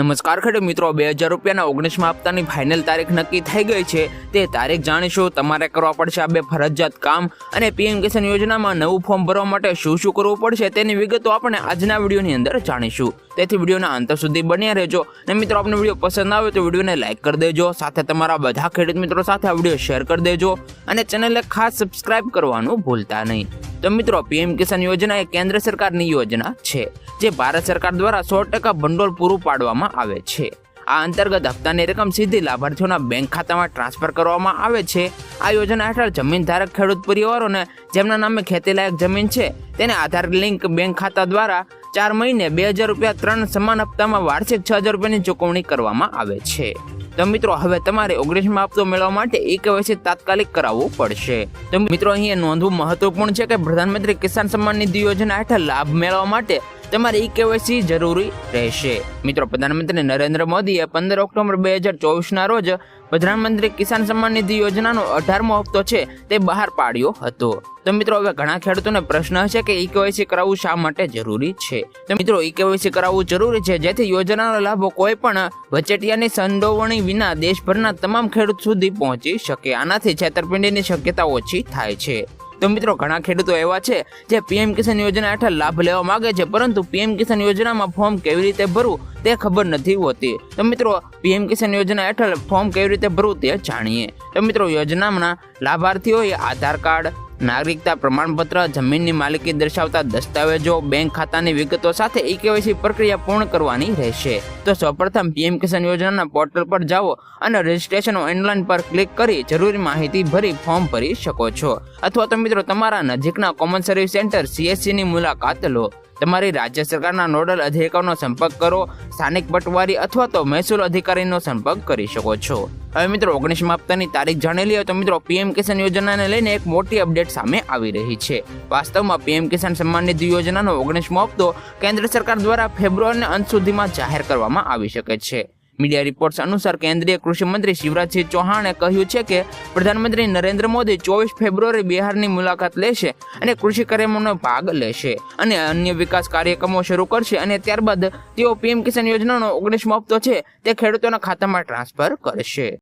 નમસ્કાર ખેડૂત મિત્રો, બે હજાર રૂપિયાના ઓગણીસમાં હપ્તાની ફાઇનલ તારીખ નક્કી થઈ ગઈ છે. તે તારીખ જાણીશું, તમારે કરવા પડશે આ બે ફરજિયાત કામ અને પીએમ કિસાન યોજનામાં નવું ફોર્મ ભરવા માટે શું શું કરવું પડશે તેની વિગતો આપણે આજના વિડીયોની અંદર જાણીશું. તેથી વિડીયોના અંત સુધી બન્યા રહેજો અને મિત્રો, આપનો વીડિયો પસંદ આવે તો વિડીયોને લાઇક કરી દેજો, સાથે તમારા બધા ખેડૂત મિત્રો સાથે આ વીડિયો શેર કરી દેજો અને ચેનલને ખાસ સબસ્ક્રાઇબ કરવાનું ભૂલતા નહીં. તો મિત્રો, પીએમ કિસાન યોજના એ કેન્દ્ર સરકારની યોજના છે, જે ભારત સરકાર દ્વારા સો ટકા ભંડોળ પૂરું પાડવામાં આવે છે. આ અંતર્ગત હપ્તાની રકમ સીધી લાભાર્થીઓના બેંક ખાતામાં ટ્રાન્સફર કરવામાં આવે છે. આ યોજના હેઠળ જમીન ધારક ખેડૂત પરિવારોને, જેમના નામે ખેતીલાયક જમીન છે, તેને આધાર લિંક બેંક ખાતા દ્વારા ચાર મહિને બે હજાર રૂપિયા ત્રણ સમાન હપ્તામાં વાર્ષિક છ હજાર રૂપિયાની ચૂકવણી કરવામાં આવે છે. તો મિત્રો, હવે તમારે ઓગણીસમાં હપ્તો મેળવવા માટે ઈ કેવાયસી તાત્કાલિક કરાવવું પડશે. તો મિત્રો, અહીંયા નોંધવું મહત્વપૂર્ણ છે કે પ્રધાનમંત્રી કિસાન સન્માન નિધિ યોજના હેઠળ લાભ મેળવવા માટે તમારે ઈ કેવાયસી જરૂરી રહેશે. મિત્રો, પ્રધાનમંત્રી નરેન્દ્ર મોદીએ પંદર ઓક્ટોબર બે હજાર ચોવીસના રોજ પ્રધાનમંત્રી કિસાન સન્માન નિધિ યોજનાનો અઢારમો હપ્તો છે તે બહાર પાડ્યો હતો. તો મિત્રો, હવે ઘણા ખેડૂતોને પ્રશ્ન હશે કે ઈ કેવાયસી કરાવવું શા માટે જરૂરી છે? તો મિત્રો, ઈ કેવાયસી કરાવવું જરૂરી છે જેથી યોજનાનો લાભો કોઈ પણ વચેટિયાની સંડોવણી વિના દેશભરના તમામ ખેડૂત સુધી પહોંચી શકે. આનાથી છેતરપિંડીની શક્યતા ઓછી થાય છે. તો મિત્રો, ઘણા ખેડૂતો એવા છે જે પીએમ કિસાન યોજના હેઠળ લાભ લેવા માંગે છે, પરંતુ પીએમ કિસાન યોજનામાં ફોર્મ કેવી રીતે ભરવું તે ખબર નથી હોતી. તો મિત્રો, પીએમ કિસાન યોજના હેઠળ ફોર્મ કેવી રીતે ભરવું તે જાણીએ. તો મિત્રો યોજનાના લાભાર્થીઓએ આધાર કાર્ડ નાગરિકતા પ્રમાણપત્ર જમીનની માલિકી દર્શાવતા દસ્તાવેજો, બેંક ખાતાની વિગતો સાથે ઈ કેવાયસી પ્રક્રિયા પૂર્ણ કરવાની રહેશે. તો સૌપ્રથમ પીએમ કિસાન યોજનાના પોર્ટલ પર જાઓ અને રજીસ્ટ્રેશન ઓનલાઈન પર ક્લિક કરી જરૂરી માહિતી ભરી ફોર્મ ભરી શકો છો. અથવા તો મિત્રો તમારા નજીકના કોમન સર્વિસ સેન્ટર સીએસસીની મુલાકાત લો. તમારી રાજ્ય સરકારના નોડલ અધિકારીનો સંપર્ક કરો, સ્થાનિક પટવારી અથવા તો મહેસૂલ અધિકારીનો સંપર્ક કરી શકો છો. હવે મિત્રો, ઓગણીસમા હપ્તાની તારીખ જાણેલી હોય તો મિત્રો, પીએમ કિસાન યોજનાને લઈને એક મોટી અપડેટ સામે આવી રહી છે. વાસ્તવમાં પીએમ કિસાન સન્માન નિધિ યોજનાનો ઓગણીસમો હપ્તો કેન્દ્ર સરકાર દ્વારા ફેબ્રુઆરીના અંત સુધીમાં જાહેર કરવામાં આવી શકે છે. મીડિયા રિપોર્ટ્સ અનુસાર કેન્દ્રીય કૃષિમંત્રી શિવરાજસિંહ ચૌહાણે કહ્યું છે કે, પ્રધાનમંત્રી નરેન્દ્ર મોદી ચોવીસ ફેબ્રુઆરી બિહારની મુલાકાત લેશે અને કૃષિ કાર્યક્રમોનો ભાગ લેશે અને અન્ય વિકાસ કાર્યક્રમો શરૂ કરશે અને ત્યારબાદ તેઓ પીએમ કિસાન યોજનાનો ઓગણીસમો હપ્તો છે તે ખેડૂતોના ખાતામાં ટ્રાન્સફર કરશે.